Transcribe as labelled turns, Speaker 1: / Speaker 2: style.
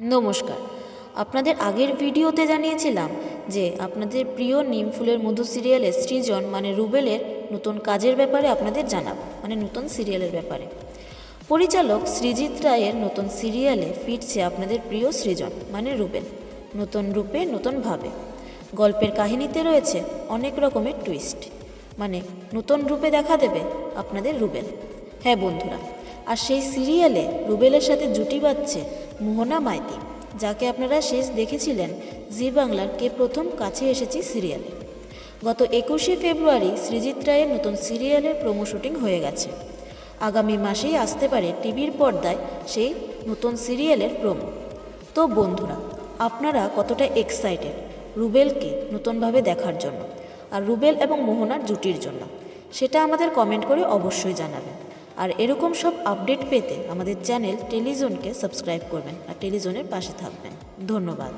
Speaker 1: নমস্কার। আপনাদের আগের ভিডিওতে জানিয়েছিলাম যে আপনাদের প্রিয় নিম ফুলের মধু সিরিয়ালের সৃজন মানে রুবেলের নতুন কাজের ব্যাপারে আপনাদের জানাব মানে নতুন সিরিয়ালের ব্যাপারে। পরিচালক সৃজিত রায়ের নতুন সিরিয়ালে ফিরছে আপনাদের প্রিয় সৃজন মানে রুবেল, নতুন রূপে নতুনভাবে গল্পের কাহিনীতে রয়েছে অনেক রকমের টুইস্ট মানে নতুন রূপে দেখা দেবে আপনাদের রুবেল। হ্যাঁ বন্ধুরা আর সেই সিরিয়ালে রুবেলের সাথে জুটি বাঁধছে মোহনা মাইতি, যাকে আপনারা শেষ দেখেছিলেন জি বাংলার কে প্রথম কাছে এসেছি সিরিয়ালে। গত একুশে ফেব্রুয়ারি সৃজিত রায়ের নতুন সিরিয়ালের প্রোমো শুটিং হয়ে গেছে। আগামী মাসেই আসতে পারে টিভির পর্দায় সেই নতুন সিরিয়ালের প্রোমো তো বন্ধুরা, আপনারা কতটা এক্সাইটেড রুবেলকে নতুনভাবে দেখার জন্য আর রুবেল এবং মোহনার জুটির জন্য? সেটা আমাদের কমেন্ট করে অবশ্যই জানাবেন। আর এরকম সব আপডেট পেতে আমাদের চ্যানেল টেলিজনকে সাবস্ক্রাইব করবেন আর টেলিজনের পাশে থাকবেন। ধন্যবাদ।